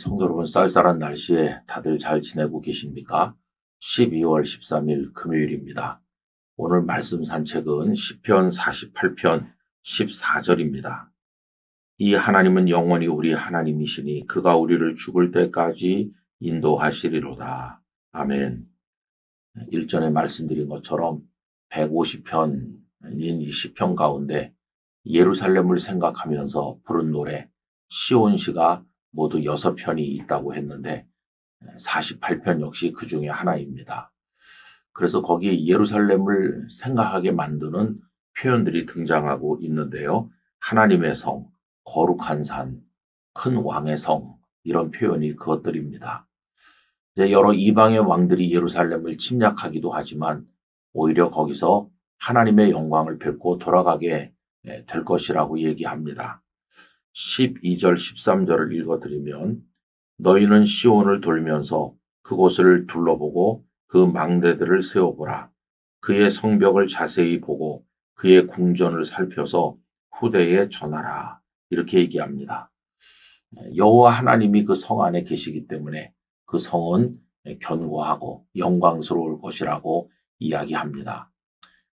성도 여러분, 쌀쌀한 날씨에 다들 잘 지내고 계십니까? 12월 13일 금요일입니다. 오늘 말씀 산책은 10편 48편 14절입니다. 이 하나님은 영원히 우리 하나님이시니 그가 우리를 죽을 때까지 인도하시리로다. 아멘. 일전에 말씀드린 것처럼 150편인 이 10편 가운데 예루살렘을 생각하면서 부른 노래 시온시가 모두 6편이 있다고 했는데 48편 역시 그 중에 하나입니다. 그래서 거기 예루살렘을 생각하게 만드는 표현들이 등장하고 있는데요. 하나님의 성, 거룩한 산, 큰 왕의 성, 이런 표현이 그것들입니다. 이제 여러 이방의 왕들이 예루살렘을 침략하기도 하지만 오히려 거기서 하나님의 영광을 뵙고 돌아가게 될 것이라고 얘기합니다. 12절, 13절을 읽어드리면 너희는 시온을 돌면서 그곳을 둘러보고 그 망대들을 세워보라. 그의 성벽을 자세히 보고 그의 궁전을 살펴서 후대에 전하라. 이렇게 얘기합니다. 여호와 하나님이 그 성 안에 계시기 때문에 그 성은 견고하고 영광스러울 것이라고 이야기합니다.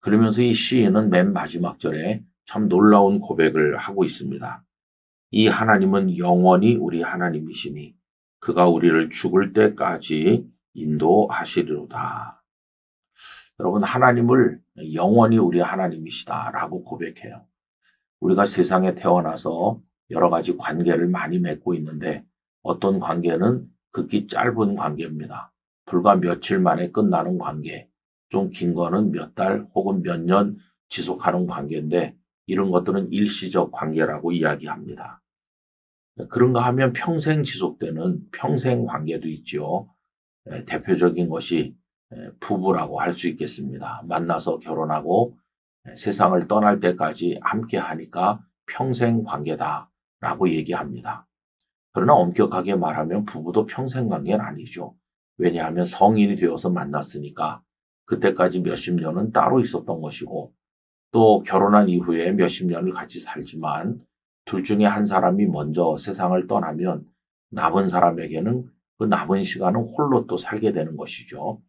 그러면서 이 시인은 맨 마지막 절에 참 놀라운 고백을 하고 있습니다. 이 하나님은 영원히 우리 하나님이시니 그가 우리를 죽을 때까지 인도하시리로다. 여러분, 하나님을 영원히 우리 하나님이시다라고 고백해요. 우리가 세상에 태어나서 여러 가지 관계를 많이 맺고 있는데 어떤 관계는 극히 짧은 관계입니다. 불과 며칠 만에 끝나는 관계, 좀 긴 거는 몇 달 혹은 몇 년 지속하는 관계인데 이런 것들은 일시적 관계라고 이야기합니다. 그런가 하면 평생 지속되는 평생 관계도 있죠. 대표적인 것이 부부라고 할 수 있겠습니다. 만나서 결혼하고 세상을 떠날 때까지 함께 하니까 평생 관계다라고 얘기합니다. 그러나 엄격하게 말하면 부부도 평생 관계는 아니죠. 왜냐하면 성인이 되어서 만났으니까 그때까지 몇십 년은 따로 있었던 것이고 또 결혼한 이후에 몇십 년을 같이 살지만 둘 중에 한 사람이 먼저 세상을 떠나면 남은 사람에게는 그 남은 시간은 홀로 또 살게 되는 것이죠.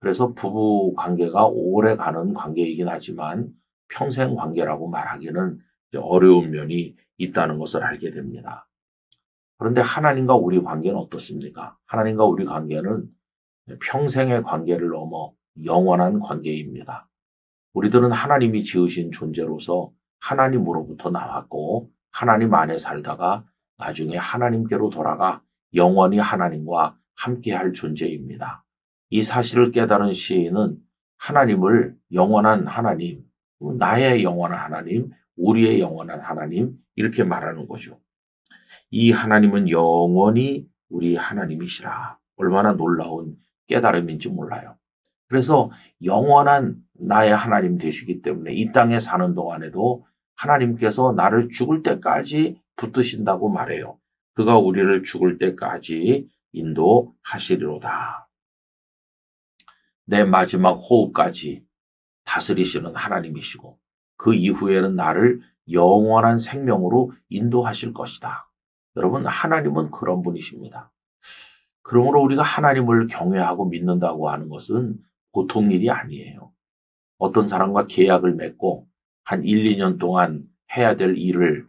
그래서 부부 관계가 오래 가는 관계이긴 하지만 평생 관계라고 말하기는 어려운 면이 있다는 것을 알게 됩니다. 그런데 하나님과 우리 관계는 어떻습니까? 하나님과 우리 관계는 평생의 관계를 넘어 영원한 관계입니다. 우리들은 하나님이 지으신 존재로서 하나님으로부터 나왔고 하나님 안에 살다가 나중에 하나님께로 돌아가 영원히 하나님과 함께할 존재입니다. 이 사실을 깨달은 시인은 하나님을 영원한 하나님, 나의 영원한 하나님, 우리의 영원한 하나님 이렇게 말하는 거죠. 이 하나님은 영원히 우리 하나님이시라. 얼마나 놀라운 깨달음인지 몰라요. 그래서 영원한 나의 하나님 되시기 때문에 이 땅에 사는 동안에도 하나님께서 나를 죽을 때까지 붙드신다고 말해요. 그가 우리를 죽을 때까지 인도하시리로다. 내 마지막 호흡까지 다스리시는 하나님이시고 그 이후에는 나를 영원한 생명으로 인도하실 것이다. 여러분, 하나님은 그런 분이십니다. 그러므로 우리가 하나님을 경외하고 믿는다고 하는 것은 보통 일이 아니에요. 어떤 사람과 계약을 맺고 한 1, 2년 동안 해야 될 일을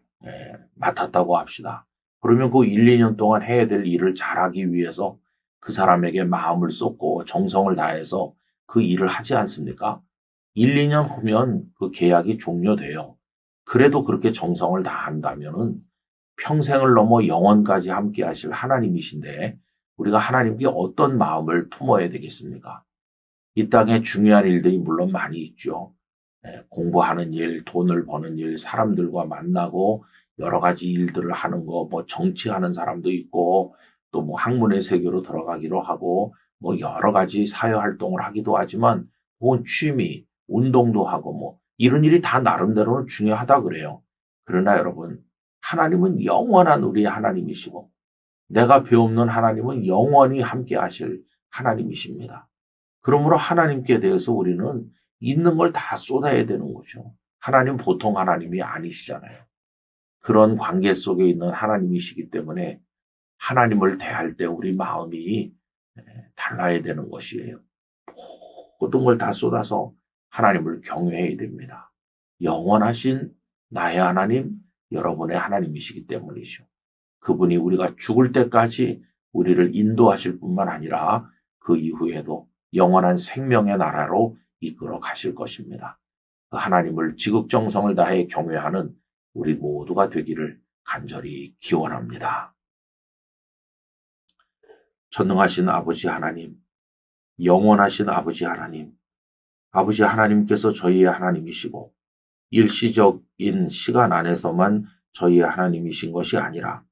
맡았다고 합시다. 그러면 그 1, 2년 동안 해야 될 일을 잘하기 위해서 그 사람에게 마음을 쏟고 정성을 다해서 그 일을 하지 않습니까? 1, 2년 후면 그 계약이 종료돼요. 그래도 그렇게 정성을 다한다면은 평생을 넘어 영원까지 함께 하실 하나님이신데 우리가 하나님께 어떤 마음을 품어야 되겠습니까? 이 땅에 중요한 일들이 물론 많이 있죠. 예, 공부하는 일, 돈을 버는 일, 사람들과 만나고 여러 가지 일들을 하는 거, 뭐 정치하는 사람도 있고 또 뭐 학문의 세계로 들어가기로 하고 뭐 여러 가지 사회 활동을 하기도 하지만 혹은 취미, 운동도 하고 뭐 이런 일이 다 나름대로는 중요하다 그래요. 그러나 여러분, 하나님은 영원한 우리 하나님이시고 내가 배우는 하나님은 영원히 함께 하실 하나님이십니다. 그러므로 하나님께 대해서 우리는 있는 걸 다 쏟아야 되는 거죠. 하나님 보통 하나님이 아니시잖아요. 그런 관계 속에 있는 하나님이시기 때문에 하나님을 대할 때 우리 마음이 에, 달라야 되는 것이에요. 모든 걸 다 쏟아서 하나님을 경외해야 됩니다. 영원하신 나의 하나님, 여러분의 하나님이시기 때문이죠. 그분이 우리가 죽을 때까지 우리를 인도하실 뿐만 아니라 그 이후에도 영원한 생명의 나라로 이끌어 가실 것입니다. 그 하나님을 지극정성을 다해 경외하는 우리 모두가 되기를 간절히 기원합니다. 전능하신 아버지 하나님, 영원하신 아버지 하나님, 아버지 하나님께서 저희의 하나님이시고 일시적인 시간 안에서만 저희의 하나님이신 것이 아니라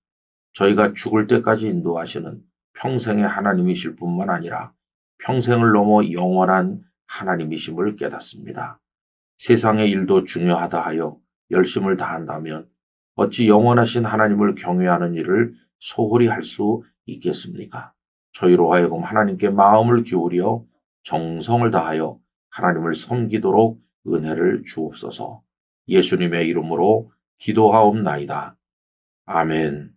저희가 죽을 때까지 인도하시는 평생의 하나님이실 뿐만 아니라 평생을 넘어 영원한 하나님이심을 깨닫습니다. 세상의 일도 중요하다 하여 열심을 다한다면 어찌 영원하신 하나님을 경외하는 일을 소홀히 할 수 있겠습니까? 저희로 하여금 하나님께 마음을 기울여 정성을 다하여 하나님을 섬기도록 은혜를 주옵소서. 예수님의 이름으로 기도하옵나이다. 아멘.